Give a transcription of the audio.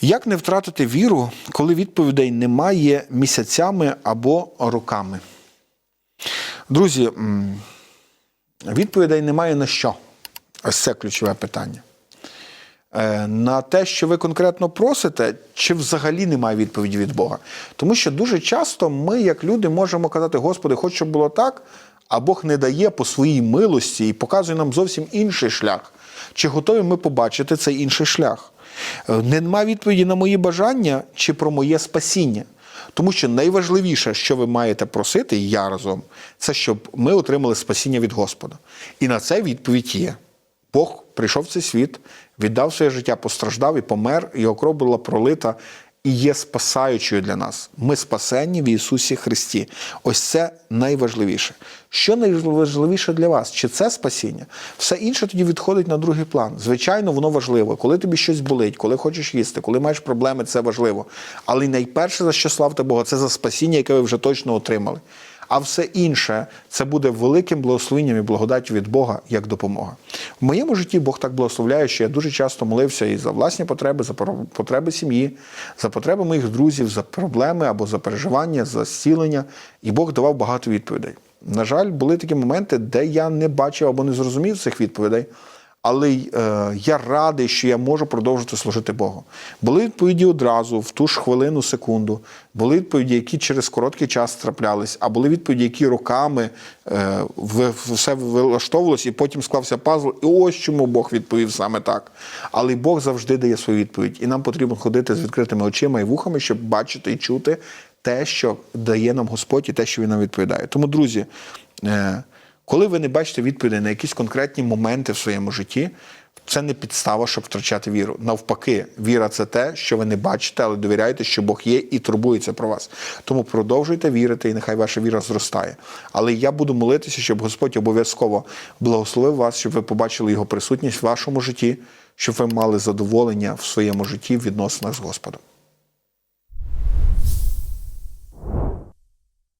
Як не втратити віру, коли відповідей немає місяцями або роками? Друзі, відповідей немає на що? Ось це ключове питання. Е, На те, що ви конкретно просите, чи взагалі немає відповіді від Бога? Тому що дуже часто ми, як люди, можемо казати: Господи, хоч щоб було так, а Бог не дає по своїй милості і показує нам зовсім інший шлях. Чи готові ми побачити цей інший шлях? Е, Немає відповіді на мої бажання чи про моє спасіння. Тому що найважливіше, що ви маєте просити, і я разом, це щоб ми отримали спасіння від Господа. І на це відповідь є. Бог прийшов в цей світ, віддав своє життя, постраждав і помер, його кров була пролита і є спасаючою для нас. Ми спасені в Ісусі Христі. Ось це найважливіше. Що найважливіше для вас? Чи це спасіння? Все інше тоді відходить на другий план. Звичайно, воно важливо. Коли тобі щось болить, коли хочеш їсти, коли маєш проблеми, це важливо. Але найперше, за що славте Бога, це за спасіння, яке ви вже точно отримали. А все інше це буде великим благословенням і благодаттю від Бога як допомога. В моєму житті Бог так благословляє, що я дуже часто молився і за власні потреби, за потреби сім'ї, за потреби моїх друзів, за проблеми або за переживання, за зцілення. І Бог давав багато відповідей. На жаль, були такі моменти, де я не бачив або не зрозумів цих відповідей. Але е, я радий, що я можу продовжити служити Богу. Були відповіді одразу, в ту ж хвилину, секунду. Були відповіді, які через короткий час траплялись, а були відповіді, які роками е, все вилаштовувалось, і потім склався пазл. І ось чому Бог відповів саме так. Але Бог завжди дає свою відповідь. І нам потрібно ходити з відкритими очима і вухами, щоб бачити і чути те, що дає нам Господь, і те, що Він нам відповідає. Тому, друзі. Е, коли ви не бачите відповідей на якісь конкретні моменти в своєму житті, це не підстава, щоб втрачати віру. Навпаки, віра це те, що ви не бачите, але довіряєте, що Бог є і турбується про вас. Тому продовжуйте вірити, і нехай ваша віра зростає. Але я буду молитися, щоб Господь обов'язково благословив вас, щоб ви побачили його присутність в вашому житті, щоб ви мали задоволення в своєму житті в відносинах з Господом.